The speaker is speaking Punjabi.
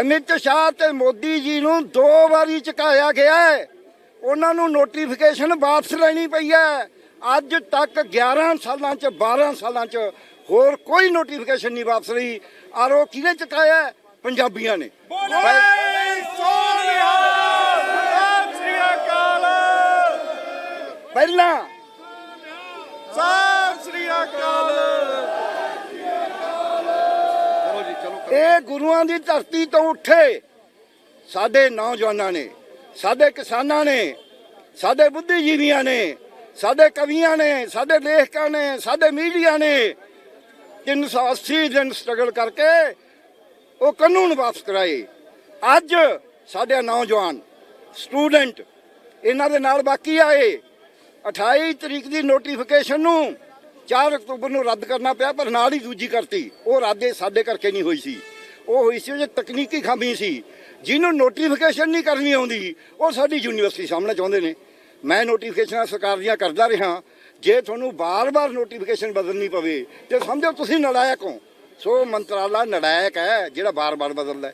ਅਮਿਤ ਸ਼ਾਹ ਤੇ ਮੋਦੀ ਜੀ ਨੂੰ ਦੋ ਵਾਰੀ ਚੁਕਾਇਆ ਗਿਆ ਹੈ। ਉਹਨਾਂ ਨੂੰ ਨੋਟੀਫਿਕੇਸ਼ਨ ਵਾਪਸ ਲੈਣੀ ਪਈ ਹੈ। ਅੱਜ ਤੱਕ 11 ਸਾਲਾਂ ਚ 12 ਸਾਲਾਂ ਚ ਹੋਰ ਕੋਈ ਨੋਟੀਫਿਕੇਸ਼ਨ ਨਹੀਂ ਵਾਪਸ ਲਈ ਔਰ ਉਹ ਕਿਹਨੇ ਚੁਕਾਇਆ ਹੈ? ਪੰਜਾਬੀਆਂ ਨੇ। ਪਹਿਲਾਂ ਸਤਿ ਸ੍ਰੀ ਅਕਾਲ। ਇਹ ਗੁਰੂਆਂ ਦੀ ਧਰਤੀ ਤੋਂ ਉੱਠੇ ਸਾਡੇ ਨੌਜਵਾਨਾਂ ਨੇ, ਸਾਡੇ ਕਿਸਾਨਾਂ ਨੇ, ਸਾਡੇ ਬੁੱਧੀਜੀਵੀਆਂ ਨੇ, ਸਾਡੇ ਕਵੀਆਂ ਨੇ, ਸਾਡੇ ਲੇਖਕਾਂ ਨੇ, ਸਾਡੇ ਮੀਡੀਆ ਨੇ 380 ਦਿਨ ਸਟਰਗਲ ਕਰਕੇ ਉਹ ਕਾਨੂੰਨ ਵਾਪਸ ਕਰਾਏ। ਅੱਜ ਸਾਡੇ ਨੌਜਵਾਨ ਸਟੂਡੈਂਟ ਇਹਨਾਂ ਦੇ ਨਾਲ ਬਾਕੀ ਆਏ। 28 ਤਰੀਕ ਦੀ ਨੋਟੀਫਿਕੇਸ਼ਨ ਨੂੰ 4 ਅਕਤੂਬਰ ਨੂੰ ਰੱਦ ਕਰਨਾ ਪਿਆ, ਪਰ ਨਾਲ ਹੀ ਦੂਜੀ ਕਰਤੀ। ਉਹ ਰੱਦੇ ਸਾਡੇ ਕਰਕੇ ਨਹੀਂ ਹੋਈ ਸੀ। ਉਹ ਹੋਈ ਸੀ ਜੇ ਤਕਨੀਕੀ ਖਾਮੀ ਸੀ। ਜਿਹਨੂੰ ਨੋਟੀਫਿਕੇਸ਼ਨ ਨਹੀਂ ਕਰਨੀ ਆਉਂਦੀ, ਉਹ ਸਾਡੀ ਯੂਨੀਵਰਸਿਟੀ ਸਾਹਮਣੇ ਚਾਹੁੰਦੇ ਨੇ। ਮੈਂ ਨੋਟੀਫਿਕੇਸ਼ਨਾਂ ਸਰਕਾਰ ਦੀਆਂ ਕਰਦਾ ਰਿਹਾ। ਜੇ ਤੁਹਾਨੂੰ ਬਾਰ-ਬਾਰ ਨੋਟੀਫਿਕੇਸ਼ਨ ਬਦਲਣੀ ਪਵੇ, ਤੇ ਸਮਝੋ ਤੁਸੀਂ ਨਲਾਇਕ ਹੋ। ਸੋ ਮੰਤਰਾਲਾ ਨਲਾਇਕ ਹੈ, ਜਿਹੜਾ ਬਾਰ-ਬਾਰ ਬਦਲਦਾ